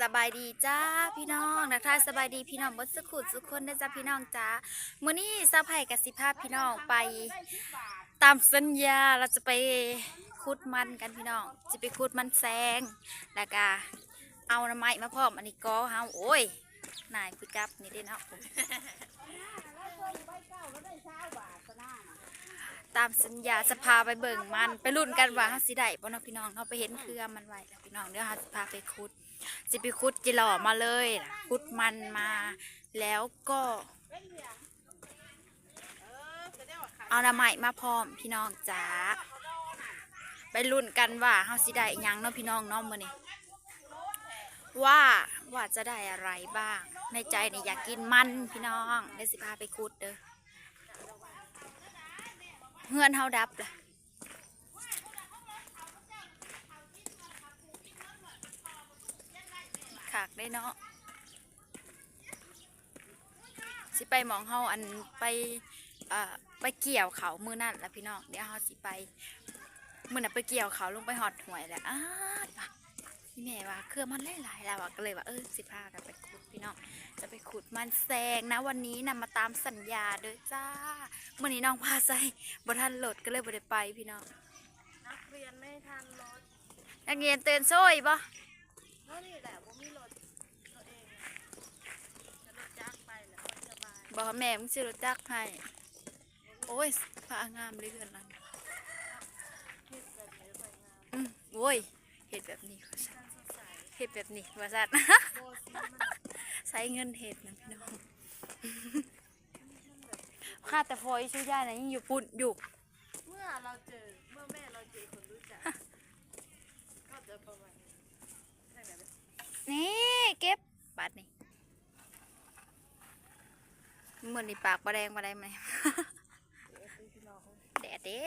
สบายดีจ้าพี่น้องนักทาสบายดีพี่น้องบดสุขุดสุขคนนะจ้าพี่น้องจ้ามื้อนี้สะไผ่กับสิภาพพี่น้องไป ตามสัญญาเราจะไปขุดมันกันพี่น้องจะไปขุดมันแซงแล้วก็เอาน้ำไม้มาพร้อมอันนี้ก็เฮาโอ้ยนายผู้จับนี่เด้เนาะตามสัญญาจะพาไปเบิ่งมันไปลุ้นกันว่าเฮาสิได้บ่เนาะพี่น้องเฮาไปเห็นเครือมันไว้แล้วพี่น้องเดี๋ยวเฮาจะพาไปขุด จะไปคุดจิหล่อมาเลยคุดมันมาแล้วก็เอาละไม้มาพร้อมพี่น้องจ๋าไปลุ้นกันว่าเฮาสิได้ยังเนาะพี่น้องเน้องมื้อนี้ว่าว่าจะได้อะไรบ้าง ในใจเนี่ยอยากกินมันพี่น้องเดี๋ยวสิพาไปคุดเด้อเฮือนเฮาดับล่ะ ขากได้เนาะสิไปหมองเฮาอันไปเอ่อไปเกี่ยวเขามือนั่นแหละพี่น้องเดี๋ยวเฮาสิไปมือน่ะไปเกี่ยวเขาลงไปหอดหวยแหละอ้าว่ะพี่แม่ว่าเครือมันหลายๆแล้วว่ะก็เลยว่าเออสิพากันไปขุดพี่น้องจะไปขุดมันแซงนะวันนี้นะมาตามสัญญาเด้อจ้ามื่อนี้น้องพาใส่บ่ทันโหลดก็เลยบ่ได้ไปพี่น้องนักเรียนไม่ทันรถนักเรียนเตือนโซ่ยบ่ แล้วนี่แหละว่ามีรถตัวเองอะจะรถจักรไปแหละคนสบายบอกว่าแม่มึงซื้อรถจักรให้ โอ้ยพระงามเลยเกินนั้นคิดแบบไหนไปงามอืมโอ้ยเห็ดแบบนี้ว่าสัตช่างสดใสเห็ดแบบนี้ว่าสัตโบสีมันใช้เงินเห็ดนะพี่น้องค่าแต่ฟอยชื่อย่านะยังอยู่ปุ่นอยู่ เมื่อเราเจอเมื่อแม่เราเจอคนรู้จัก ก็จะประมาณนี้ใช่ไหม นี่เก็บบัตรนี่เหมือนในปากปลาแดงปลาแดงไหมเอฟซีพี่น้องแดดเด้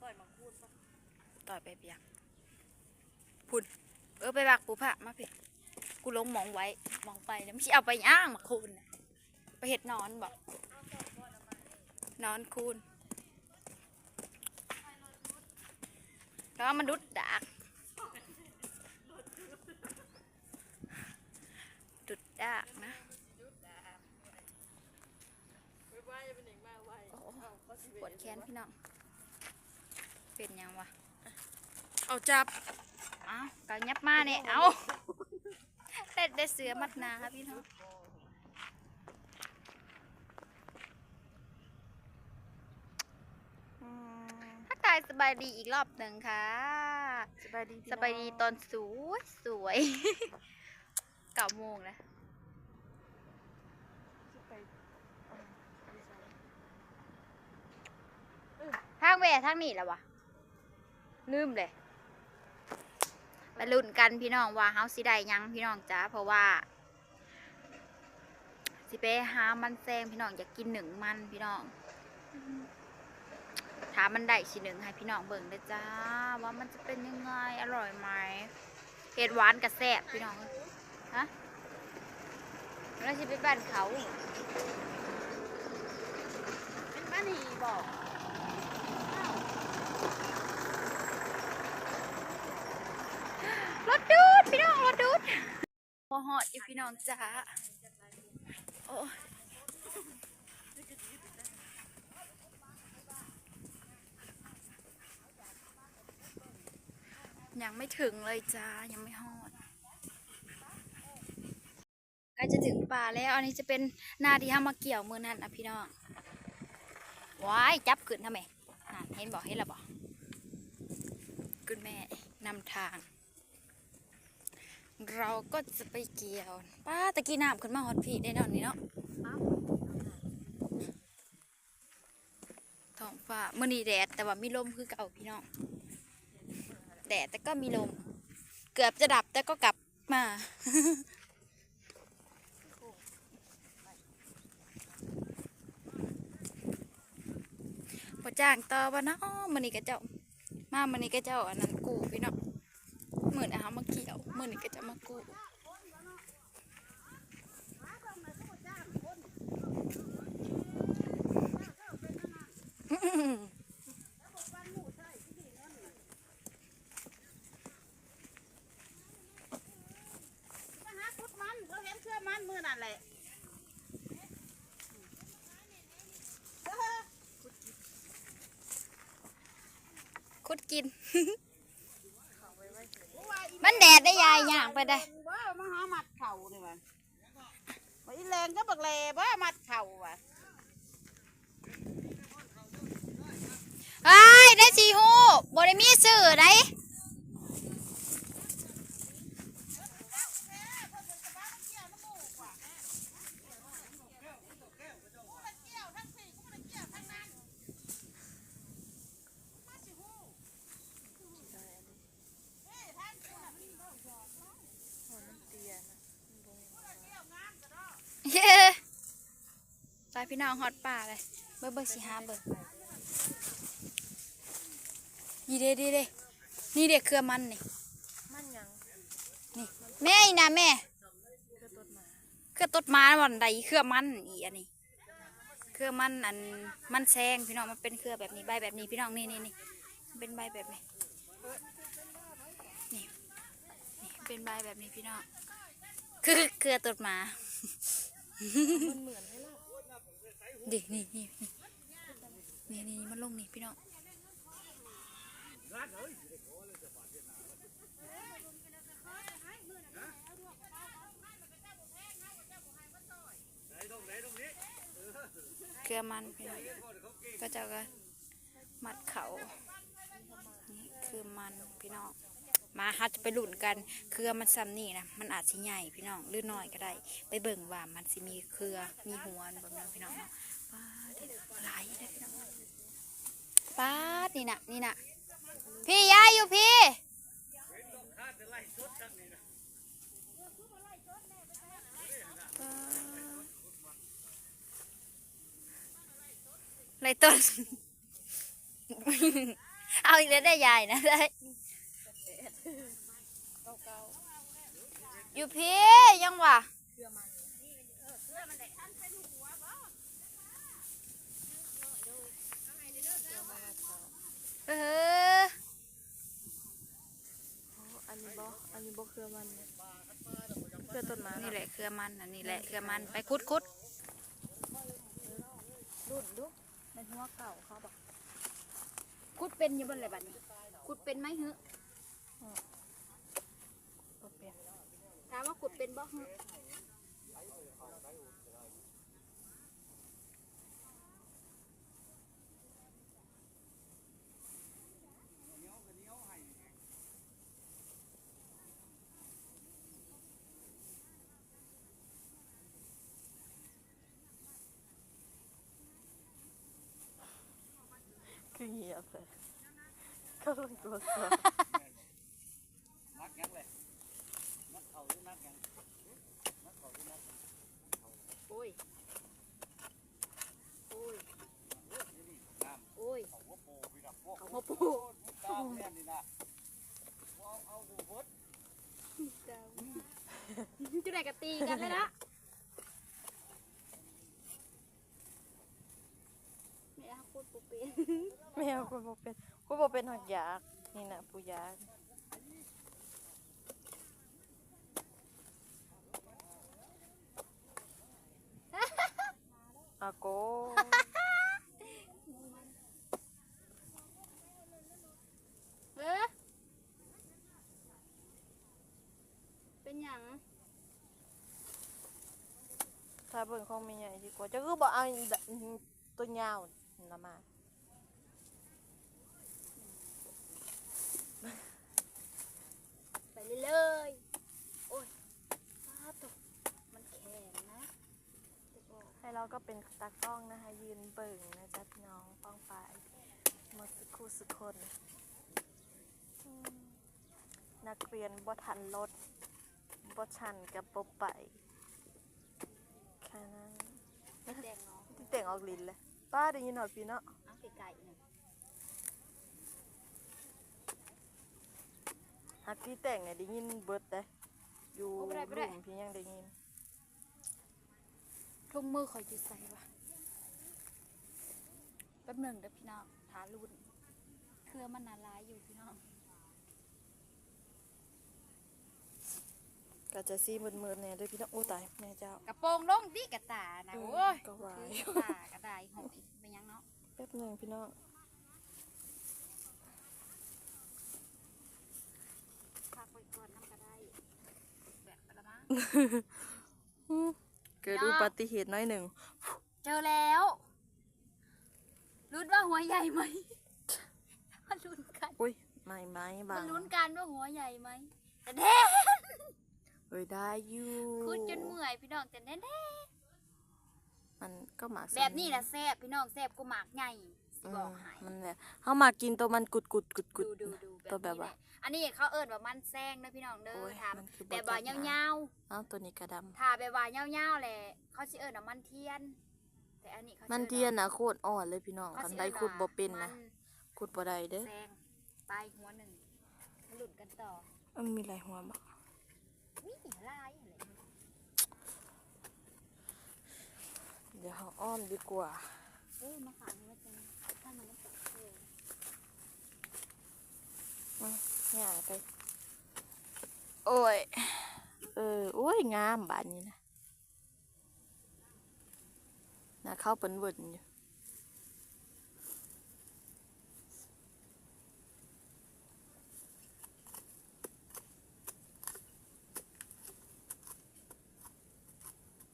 ปล่อยมาพูดปะต่อยไปเปียกพุ่นเออไปบักปูพระมาพี่กูลงหมองไว้หมองไปแล้วไม่ใช่เอาไปย่างมาคูนน่ะไปเห็ดนอนบอกนอนคูนแล้วมันดุดดาก ดุดดากนะไม่ไหวเป็นหนึ่งมาไหวโอ้โหเอาก็สิปวดแขนพี่น้อง เป็นยังวะ เอาจับ เอ้าวกยับมาเนี่ย เอาได้ได้เสือมัดหนาครับพี่น้องทักทายสบายดีอีกรอบหนึ่งค่ะ สบายดี สบายดีตอนสวยสวยเก้าโมงแล้ว ทางแวทางนี้แล้ววะลืมเลยไปลุ้นกันพี่น้องว่าเฮาสิได้ยังพี่น้องจ้าเพราะว่า สิไปหามันแซงพี่น้องอยากกินหนึ่งมันพี่น้องถามมันได้สิหนึ่งให้พี่น้องเบิ่งเลยจ้า ว่ามันจะเป็นยังไงอร่อยไหมเห็ดหวานกับแซ่บพี่น้องฮะแล้วสิไปบ้านเขาเป็นบ้านหีบอก รถดูด พี่น้องรถดูดพอหอดอยู่พี่น้องจ้าโอ้ยยังไม่ถึงเลยจ้า ยังไม่หอดใกล้จะถึงป่าแล้ว อันนี้จะเป็นหน้าที่ห้ามาเกี่ยวมือนั่นนะพี่น้องว้ายจับขึ้นทำไม เห็นบอกเห็นล้วบอกคุณแม่นำทาง เราก็จะไปเกี่ยวป้าตะกี้น้ำขึ้นมาฮอตพีได้นอนนี้เนาะท้องฟ้ามื่อนี้แดดแต่ว่ามีลมคือเก่าพี่น้องแดดแต่ก็มีลม เกือบจะดับแต่ก็กลับมา บ่จ้างต่อบ่เอ๋อมื้นี้ก็เจ้า มามื้นี้ก็เจ้าอันนั้นกูไปเน้อหมื้อนี้เฮามาเกี่ยวมื้อนี้ก็จะมากูมันเห็นเชื่อมันมือนั่นแหละ กิน มันแดดได้ยายย่างไปได้ว่ามาหามัดเข่านี่วะไปแรงก็บักแลว่ามัดเข่าว่ะไอ้ยได้สีหูบได้มีสื่อได้เย้ไป พี่น้องฮอดป่าเลยเบิ่งเบิ่งสิหาเบิ่งนี่เด้ดีเด้นี่เด็กเครือมันนี่มันหยังนี่แม่อีนะแม่คือต้นไม้เครือต้นไม้วันใดเครือมันอีอันนี้เครือมันอันมันแซงพี่น้องมันเป็นเครือแบบนี้ใบแบบนี้พี่น้องนี่นี่นี่มันเป็นใบแบบนี้นี่นี่เป็นใบแบบนี้พี่น้องคือเครือต้นไม้มันเหมือนไหมล่ะ ดินี่นี่นี่นี่นี่มันลงนี่พี่น้องเกลือมันพี่น้องก็จะก็มัดเขานี่คือมันพี่น้องมาฮัจะไปหลุนกันเครือมันซ้ำนี่นะมันอาจสิใหญ่พี่น้องหรือน้อยก็ได้ ไปเบิ่งว่ามันสิมีเครือมีหัวเบิ่งนะพี่น้องเนาะ ป้าดเด็ดหลายได้พี่น้องป้านี่นะนี่นะพี่ยายอยู่พี่ป๊าดไรต้นเอาอีกแล้วได้ยายนะได้อยู่พี่ยังวะ เครือมันเอออ๋ออันนี้บ่อันนี้บ่เครือมันเครือต้นไม้นี่แหละเครือมันอันนี้แหละเครือมันไปคุดคุดรุ่นดูเป็นหัวเก่าเขาบอกคุดเป็นอยู่บนอะไรบัดนี้คุดเป็นไหมฮึบ่เป็นถามว่าขุดเป็นบ่ฮึ คือเงียบเลยก็ต้องตรวจสอบ นักยังเลยนักเขาหรือนักยังนักเขาหรือนัก โอ้ยโอ้ย นี่น้ำ โอ้ย เขาว่าโปพี่ดับพ วกเขามาปูตามแน่นี่นะเอาเอาหูพดจุดไหนกตีกันเลยนะไม่เอาคุดปูเป็น แมวกูบ่เป็นกูบ่เป็นหักยากนี่นะผู้ยากอาโกเออเป็นหยังถ้าเบิ่งของมีใหญ่ดีกว่าจะคือบ่เอาอีดะตัวยาวนะมา ไปเรื่อยๆโอ้ยป้าตกมันแข็งนะจะบอกให้เราก็เป็นตากล้องนะคะ ยืนเบิ่งนะจ๊ะพี่น้องป้องปายหมดสักครู่สักคนอืมนักเรียนบ่ทันรถบ่ชันกับบ่ไปแค่นั้นแดงเนาะที่แต่งออกลิ้นเลยป้าได้ยินหอดพี่เนาะ เอาไก่ๆหนึ่ง ฮักที่แต่งเนี่ยได้ยินเบิดเลยอยู่หลุมพี่ยังได้ยินทุ่งมือคอยจุดใส่วะแป๊บหนึ่งเด้อพี่น้องทารุ่นเครือมันนาลายอยู่พี่น้องกก็จะซีมืดๆเนี่ยด้วยพี่น้องโอ้ตายแม่เจ้า กระโปรงลงดิกระตานะโอ้ยก็วายคือกระตากระไดหอยเป็นยังเนาะแป๊บหนึ่งพี่น้อง พักไว้ก่อนน้ำกระไดแบบไปละมั้ง เกิดอุบัติเหตุน้อยหนึ่ง เจอแล้วลุ้นว่าหัวใหญ่ไหมมาลุ้นกันอุ้ยไม่ไม่บามางลุ้นกันว่าหัวใหญ่ไหมแต่แน่เอ้ยได้อยู่คุดจนเมื่อยพี่น้องแต่แน่แน่มันก็หมากแบบนี้แหละแซ่บพี่น้องแซ่บกูหมากใหญ่ สิอืบอมกให้มันแหละเขามากินตัวมันกุดกุดกุดกุดูดดูดูตัวแบบว่านี้หละอันนี้เขาเอิ้นว่ามันแซงนะพี่น้องเด้โอ้อยถามมันคือบ่แบบว่าจัดนะยาวเอ้าตัวนี้กระดๆถ้าแบบว่าเงาวๆแหละเขาสิเอิ้นว่ามันเทียน แต่อันนี้เขาำมันสิเทียนนะโคตรอ่อนเลยพี่น้องเขาคันสิได้อิ้ว่าขุดบ่เป็นนะมัขุดบ่ได้เด้อแซงไปหัวหนึ่งมาหลุดกันต่อมันมีหลายหัวบ่นี่ลายอะไรเดี๋ยวเขาอ้อมดีกว่าเออมาขายมันจะถ้ามันไม่ตกเออ มาเนี่ยไป โอ้ย เออ โอ้ย งามบานนี้นะน่าเข้าเป็นเวิร์นอยู่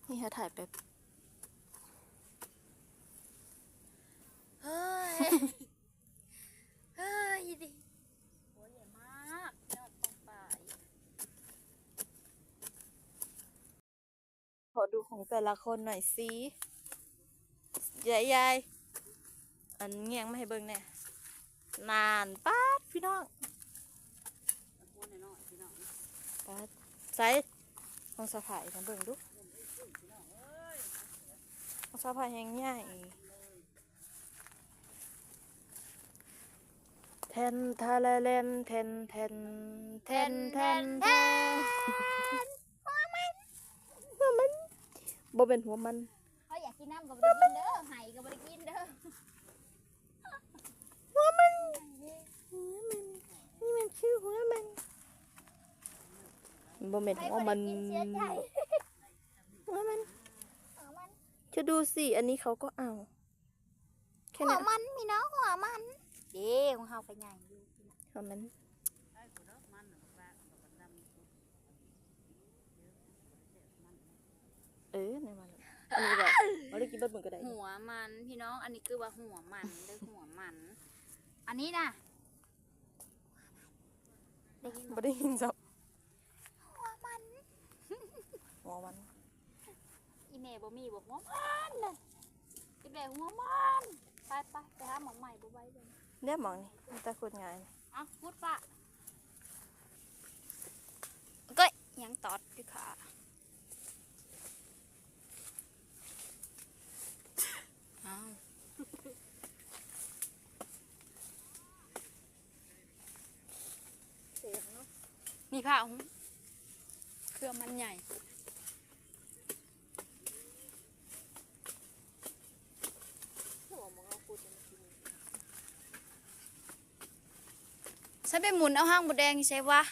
นี่ค่ะถ่ายแบบ เฮ้ย เฮ้ยดิหัวใหญ่มากยอดตรงไป ขอ ดูของแต่ละคนหน่อยสิยายยายอันเงี้ยงไม่ให้เบิ่งแน่นานป๊าดพี่น้องหัวน้อยๆพี่น้องป๊าดใส่ของสะพายนะเบิ่งดูของสะพายแหงใหญ่แทนทาลเลนแทนแทนแทนแทนแทน บ่เป็นหัวมันเขาอยากกินน้ำก็ไม่ได้กินเด้อไห้ก็ไม่ได้กินเด้อหัวมันหัวมันนี่มันชื่อหัวมันบ่แม่นหัวมันกินเสียใจหัวมันหัวมันจะดูสิอันนี้เขาก็เอาแค่หัวนี้มันมีน้องหัวมันเด้ของเฮาก็ใหญ่อยู่หัวมัน ได้กูเลิกมันน่ะว่าเอากับดำกูเยอะมัน เออในมันอันนี้ก็เอาได้กินเบิดเหมือนก็ได้หัวมันพี่น้อง อันนี้คือว่าหัวมันเด้อหัวมัน อันนี้นะได้ยินบ่ได้กินซับหัวมัน หัวมัน อีเมบ่มีบอกหัวมันเลยอีเมหัวมัน ไปไปไปหาหมอใหม่บ่ไว้เลยเรียบหมองนี่มันแต่คนง่ายนี่เอ้าพูดปะก็ยังตอดอยู่ค่ะ นี่ผ้าหุ้มเครื่องมันใหญ่ฉันไปหมุนเอาห้างบดแดงใช่วะ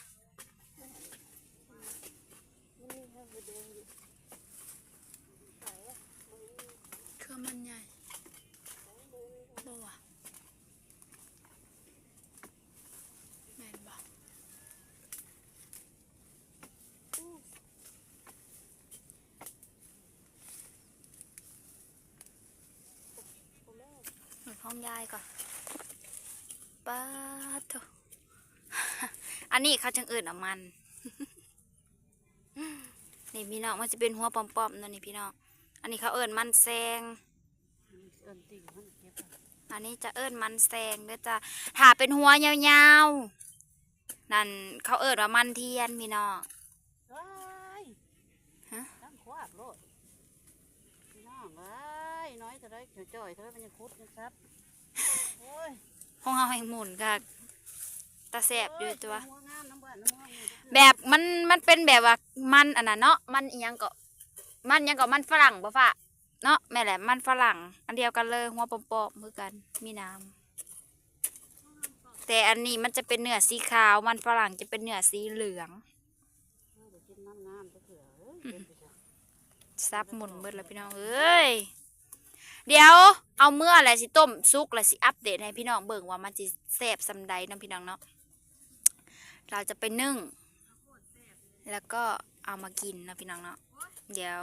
เครื่องมันใหญ่บ่วะแม่นบ่หมุนห้อง ยายก่อนป้าดโถอันนี้เขาจังเอื่นเอามัน นี่พี่น้องมันจะเป็นหัวปอมๆนั่นนี่พี่น้อง อันนี้เขาเอิญมันแซงเอิ้นติ่งมันเก็บไว้อันนี้จะเอิญมันแซงเด้อจ้ะถ้าเป็นหัวยาวๆ นั่นเขาเอิญว่ามันเทียนพี่น้องว้ายฮะน้ำขวากโลดพี่น้องเอ้ยน้อยเท่าไรจ่อยๆเท่าไรมันยังคุดนะครับโอ้ย ของเขาแห่งหมุนค่ะตาแสบอยู่ตัวหัวงามน้ำบ้านน้ำห้องนี่แบบมันมันเป็นแบบว่ามันอันนั้นเนาะมันอิหยังก็มันอิหยังก็มันฝรั่งบ่ฝะเนาะแม่แหละมันฝรั่ง อันเดียวกันเลยหัวปอมๆคือกันมีน้ำแต่อันนี้มันจะเป็นเนื้อสีขาว มันฝรั่งจะเป็นเนื้อสีเหลืองเดี๋ยวกินน้ำงามจะเผื่อเอ้ยเป็นไปจ้ะซับหมุนเบิดแล้วพี่น้องเอ้ยเดี๋ยว เอาเมื่ออะไรสิต้มซุกแล้วสิอัปเดตให้พี่น้องเบิ่งว่ามันสิแซ่บซำใดเนาะพี่น้องเนาะเราจะไปนึ่ง แล้วก็เอามากินเนาะพี่น้องเนาะเดี๋ยว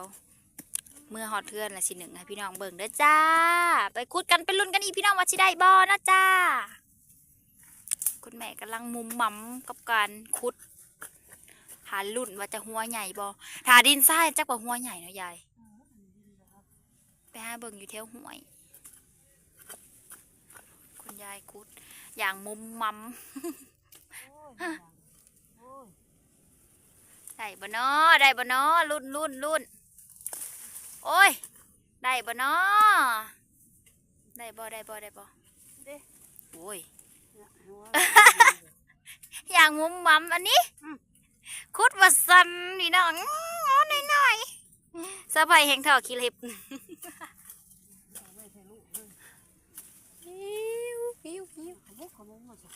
เมื่อฮอดเทือนละสิหนึ่งให้พี่น้องเบิ่งเด้อจ้า ไปคุดกันไปลุ้นกันอีพี่น้องว่าสิได้บ่นะจ้า คุณแม่กำลังมุมหมั่มกับการคุด หาลุ่นว่าจะหัวใหญ่บ่ถ้าดินทรายจักว่าหัวใหญ่เนาะยายไปหาเบิ่งอยู่แถวห้วยายคุด อย่างมุมมัมโอ้ยโอ้ยได้บ่เนาะได้บ่เนาะรุ่นรุ่นรุ่นโอ้ย ได้บ่เนาะได้บ่ได้บ่ได้บ่เด้โอ้ยเนี่ยหัวอย่างมุมมัมอันนี้อืมคุดว่าสันนี่น้องอื้อเอาหน่อยหน่อยๆสะพายแห่งเท่าคิลิป ไม่ใช่ลูกเลย หิวหิวหิวขมุกขมุกมาจ้ะ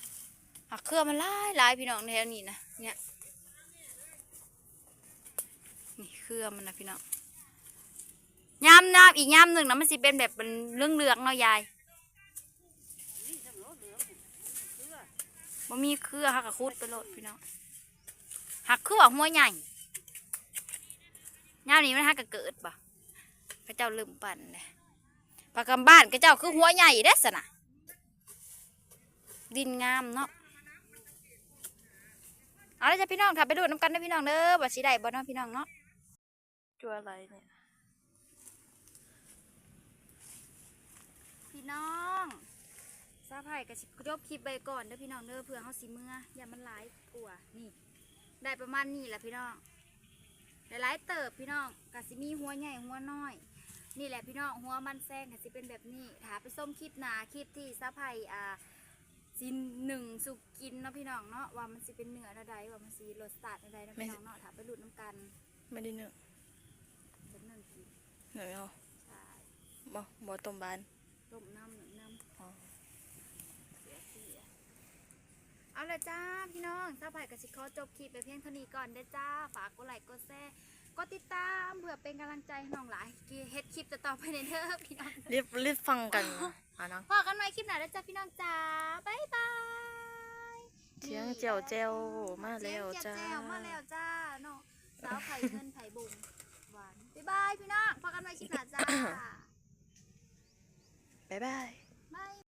หักเครือมันลายลายพี่น้องแถวนี้นะเนี่ยนี่เครือมันนะพี่น้องยำน้ำอีกยำหนึ่งนะมันสิเป็นแบบเป็นเรื่องเลืองเนาะยายนี่มันมีเครือหักกระคุดไปโลดพี่น้องหักเครือว่าหัวใหญ่ยำนี้มันหักกระเกิดปะพระเจ้าลืมปั่นเลยปากกำบ้านกระเจ้าคือหัวใหญ่เด้สนะ ดินงามเนาะเอาละจ้ะพี่น้องค่ะไปดูน้ำกันนะพี่น้องเด้อบัดสีได้บ่เนาะพี่น้องเนาะจัวอะไรเนี่ยพี่น้องซาไผ่กับสิจบคลิปไปก่อนเด้อพี่น้องเด้อเพื่อเฮาสิเมื่ออย่ามันหลายกลัวานี่ ได้ประมาณนี้แหละพี่น้องหลายๆเติบพี่น้องกสิมีหัวใหญ่หัวน้อย นี่แหละพี่น้องหัวมันแซงกสิเป็นแบบนี้ถ้าไปส้มคลิปหนาคลิปที่ซาไผ่อ่า สิหนึ่งสุกกินเนาะพี่น้องเนาะว่ามันสิเป็นเนื้ออะไรว่ามันสิรสชาติอะไรเนาะพี่น้องเนาะถ้าไปหลุดน้ำกันไม่ได้เนื้อจะนึ่งกินเนื้อเอาใช่บ่บ่ต้มบานต้มน้ำหนึ่งน้ำอ๋อเสียเสียเอาละจ้าพี่น้องถ้าไผ่กับสิขอจบคลิปไปเพียงเท่านี้ก่อนเด้อจ้า ฝากกดไลค์กดแชร์กดติดตามเพื่อเป็นกำลังใจให้น้องหลายเฮ็ดคลิปต่อๆไปในเด้อพี่น้องรีบรีบฟังกัน นะอะนังพอกันใหม่คลิปหน้าเด้อจ้าพี่น้องจ้าบ๊ายบายเสียงเจียวเจียวมาแล้วเสียงจ้าแจ๋วๆมาแล้วจ้าเนาะสาวไผ่เงินไผ่บุงหวานบ๊ายบายพี่น้องพอกันใหม่คลิปหน้าจ้าบ๊ายบาย